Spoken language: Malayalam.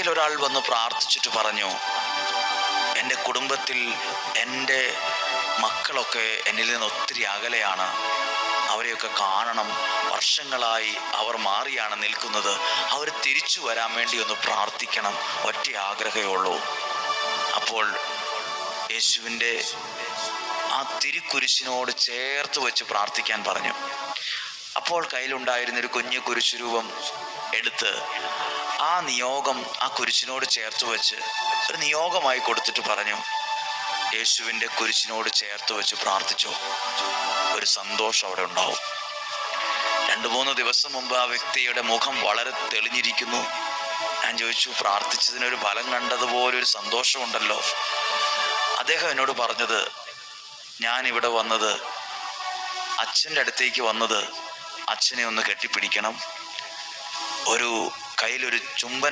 ഒരിക്കൽ ഒരാൾ വന്ന് പ്രാർത്ഥിച്ചിട്ട് പറഞ്ഞു എന്റെ കുടുംബത്തിൽ എന്റെ മക്കളൊക്കെ എന്നിൽ നിന്ന് ഒത്തിരി അകലെയാണ്. അവരെയൊക്കെ കാണണം. വർഷങ്ങളായി അവർ മാറിയാണ് നിൽക്കുന്നത്. അവർ തിരിച്ചു വരാൻ വേണ്ടി ഒന്ന് പ്രാർത്ഥിക്കണം. ഒറ്റ ആഗ്രഹമേ ഉള്ളൂ. അപ്പോൾ യേശുവിന്റെ ആ തിരുക്കുരിശിനോട് ചേർത്ത് വെച്ച് പ്രാർത്ഥിക്കാൻ പറഞ്ഞു. അപ്പോൾ കയ്യിലുണ്ടായിരുന്ന ഒരു കുഞ്ഞു കുരിശുരൂപം എടുത്ത് ആ നിയോഗം ആ കുരിശിനോട് ചേർത്ത് വെച്ച് ഒരു നിയോഗമായി കൊടുത്തിട്ട് പറഞ്ഞു. യേശുവിന്റെ കുരിശിനോട് ചേർത്ത് വെച്ച് പ്രാർത്ഥിച്ചു. ഒരു സന്തോഷം അവിടെ ഉണ്ടാവും. രണ്ട് മൂന്ന് ദിവസം മുമ്പ് ആ വ്യക്തിയുടെ മുഖം വളരെ തെളിഞ്ഞിരിക്കുന്നു. ഞാൻ ചോദിച്ചു പ്രാർത്ഥിച്ചതിനൊരു ഫലം കണ്ടതുപോലെ ഒരു സന്തോഷമുണ്ടല്ലോ. അദ്ദേഹം എന്നോട് പറഞ്ഞത് ഞാൻ ഇവിടെ വന്നത് അച്ഛന്റെ അടുത്തേക്ക് വന്നത് അച്ഛനെ ഒന്ന് കെട്ടിപ്പിടിക്കണം. ഒരു കയ്യിലൊരു ചുംബൻ